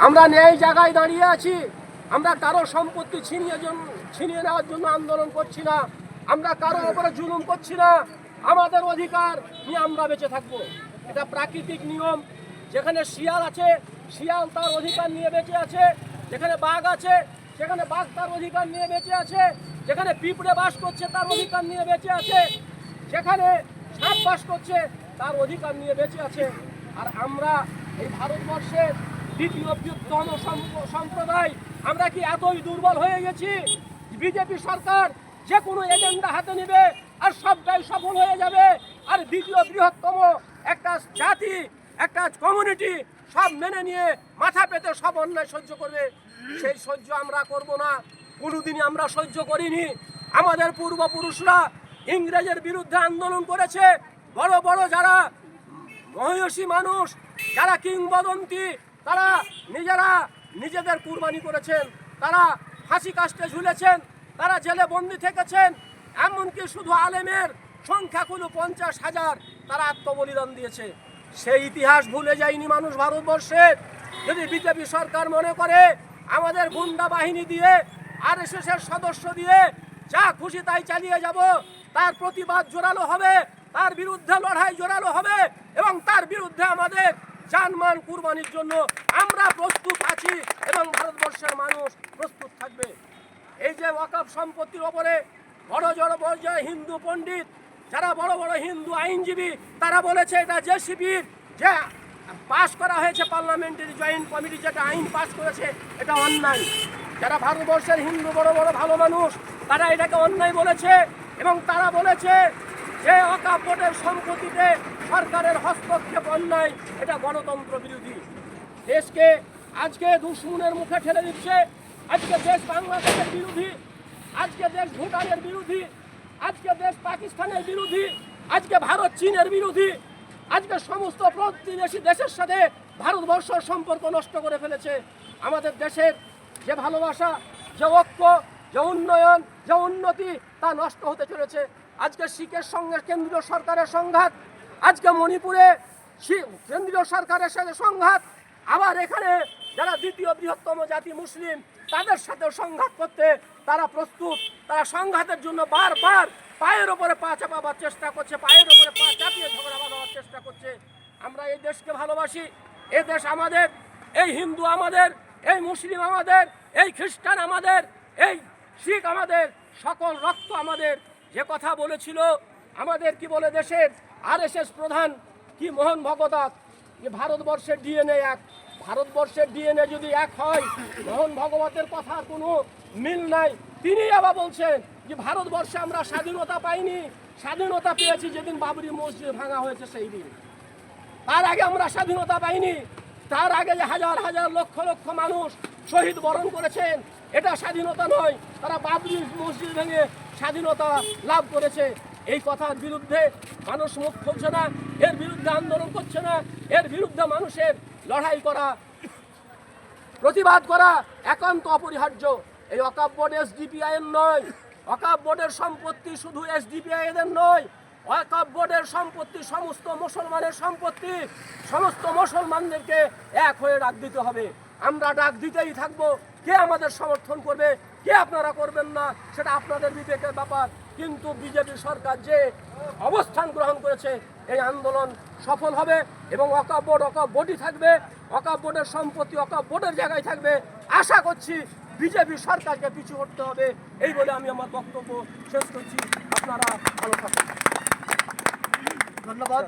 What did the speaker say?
আমরা ন্যায় জায়গায় দাঁড়িয়ে আছি। আমরা কারও সম্পত্তি ছিনিয়ে ছিনিয়ে নেওয়ার জন্য আন্দোলন করছি না। আমরা কারও উপরে জুলুম করছি না। আমাদের অধিকার নিয়ে আমরা বেঁচে থাকব। এটা প্রাকৃতিক নিয়ম। যেখানে শিয়াল আছে, শিয়াল তার অধিকার নিয়ে বেঁচে আছে। যেখানে বাঘ আছে, সেখানে বাঘ তার অধিকার নিয়ে বেঁচে আছে। যেখানে পিঁপড়ে বাস করছে, তার অধিকার নিয়ে বেঁচে আছে। যেখানে সাপ বাস করছে, তার অধিকার নিয়ে বেঁচে আছে। আর আমরা এই ভারতবর্ষের দ্বিতীয় বৃহত্তম সম্প্রদায়। আমরা কি এতই দুর্বল হয়ে গেছি? বিজেপি সরকার যে কোনো এজেন্ডা হাতে নেবে আর সবটাই সফল হয়ে যাবে। আর দ্বিতীয় বৃহত্তম একটা জাতি, একটা কমিউনিটি সব মেনে নিয়ে মাথা পেতে সব অন্যায় সহ্য করবে। সেই সহ্য আমরা করব না। কোনোদিনই আমরা সহ্য করিনি। আমাদের পূর্বপুরুষরা ইংরেজের বিরুদ্ধে আন্দোলন করেছে। বড় বড় যারা মহিষী মানুষ, যারা কিংবদন্তি তারা নিজেরা নিজেদের কুরবানি করেছেন, তারা ফাঁসি কাস্টে ঝুলেছেন, তারা জেলে বন্দি থেকেছেন, এমনকি শুধু আলেমের সংখ্যা কোনো পঞ্চাশ হাজার তারা আত্মবলিদান দিয়েছে। সেই ইতিহাস ভুলে যায়নি মানুষ ভারতবর্ষের। যদি বিজেপি সরকার মনে করে, আমাদের গুন্ডা বাহিনী দিয়ে আর এর সদস্য দিয়ে যা খুশি তাই চালিয়ে যাব, তার প্রতিবাদ জোরালো হবে, তার বিরুদ্ধে লড়াই জোরালো হবে এবং তার বিরুদ্ধে আমাদের জানমান কুরবানির জন্য আমরা প্রস্তুত আছি এবং ভারতবর্ষের মানুষ প্রস্তুত থাকবে। এই যে ওয়াকফ সম্পত্তির ওপরে বড় বড় পর্যায়ে হিন্দু পণ্ডিত, যারা বড় বড় হিন্দু আইনজীবী, তারা বলেছে এটা যে শিবির, যে পাস করা হয়েছে পার্লামেন্টারি জয়েন্ট কমিটি, যেটা আইন পাস করেছে, এটা অন্যায়। যারা ভারতবর্ষের হিন্দু বড় বড় ভালো মানুষ, তারা এটাকে অন্যায় বলেছে এবং তারা বলেছে যে অকাপ বোর্ডের সম্পত্তিতে সরকারের হস্তক্ষেপ অন্যায়, এটা গণতন্ত্র বিরোধী। দেশকে আজকে দুশ্মনের মুখে ঠেলে দিচ্ছে। আজকে দেশ বাংলাদেশের বিরোধী। আজকে দেশ ভুটানের বিরোধী। আজকে দেশ পাকিস্তানের বিরোধী। আজকে ভারত চীনের বিরোধী। আজকে সমস্ত প্রতিবেশী দেশের সাথে ভারতবর্ষর সম্পর্ক নষ্ট করে ফেলেছে। আমাদের দেশের যে ভালোবাসা, যে ঐক্য, যে উন্নয়ন, যে উন্নতি, তা নষ্ট হতে চলেছে। আজকে শিখের সঙ্গে কেন্দ্রীয় সরকারের সংঘাত, আজকে মণিপুরে কেন্দ্রীয় সরকারের সাথে সংঘাত, আবার এখানে যারা দ্বিতীয় বৃহত্তম জাতি মুসলিম, তাদের সাথে সংঘাত করতে তারা প্রস্তুত। তারা সংঘাতের জন্য বারবার পায়ের ওপরে পা চাপাবার চেষ্টা করছে, পায়ের ওপরে পা চাপিয়ে ঝগড়া বাঁধাবার চেষ্টা করছে। আমরা এই দেশকে ভালোবাসি এ দেশ আমাদের, এই হিন্দু আমাদের, এই মুসলিম আমাদের, এই খ্রিস্টান আমাদের, এই শিখ আমাদের, সকল রক্ত আমাদের। যে কথা বলেছিল আমাদের কি বলে দেশের আরএসএস প্রধান কি মোহন ভগবত যে ভারতবর্ষের ডিএনএ এক। ভারতবর্ষের ডিএনএ যদি এক হয়, মোহন ভগবতের কথার কোনো মিল নাই। তিনি আবার বলছেন যে ভারতবর্ষে আমরা স্বাধীনতা পাইনি। স্বাধীনতা পেয়েছি যেদিন বাবরি মসজিদ ভাঙা হয়েছে সেই দিন। তার আগে আমরা স্বাধীনতা পাইনি। তার আগে যে হাজার হাজার লক্ষ লক্ষ মানুষ শহীদ বরণ করেছেন এটা স্বাধীনতা নয়, তারা বাবরি মসজিদ ভেঙে স্বাধীনতা লাভ করেছে। এই কথার বিরুদ্ধে মানুষ মুখ খুলছে না, এর বিরুদ্ধে আন্দোলন করছে না, এর বিরুদ্ধে মানুষের লড়াই করা, প্রতিবাদ করা একান্ত অপরিহার্য। এই অকাপ বোর্ড এসডিপিআই এর নয় অকাপ বোর্ডের সম্পত্তি শুধু এসডিপিআই এদের নয় ওয়াকাপ বোর্ডের সম্পত্তি সমস্ত মুসলমানের সম্পত্তি, সমস্ত মুসলমানদেরকে এক হয়ে ডাক দিতে হবে। আমরা ডাক দিতেই থাকব। কে আমাদের সমর্থন করবে? কে আপনারা করবেন না? সেটা আপনাদের বিবেকের ব্যাপার। কিন্তু বিজেপি সরকার যে অবস্থান গ্রহণ করেছে, এই আন্দোলন সফল হবে এবং অকাপ বোর্ড অকাপ বোর্ডই থাকবে। অকাপ বোর্ডের সম্পত্তি অকাপ বোর্ডের জায়গায় থাকবে। আশা করছি বিজেপি সরকারকে পিছু হটতে হবে। এই বলে আমি আমার বক্তব্য শেষ করছি। আপনারা ভালো থাকুন। ধন্যবাদ।